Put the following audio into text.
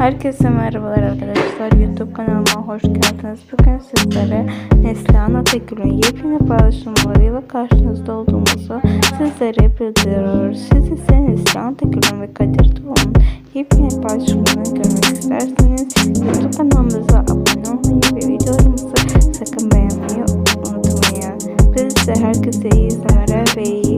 Herkese merhabalar arkadaşlar. YouTube kanalıma hoş geldiniz. Bugün sizlere Neslihan Atakül'ün yepyeni paylaşımlarıyla karşınızda olduğumuzu sizlere bildiriyoruz. Siz ise Neslihan Atakül'ün ve Kadir Doğan'ın yepyeni paylaşımlarını görmek isterseniz YouTube kanalımıza abone olmayı ve videolarımızı sakın beğenmeyi unutmayın. Biz de herkese iyi izlemeler ve iyi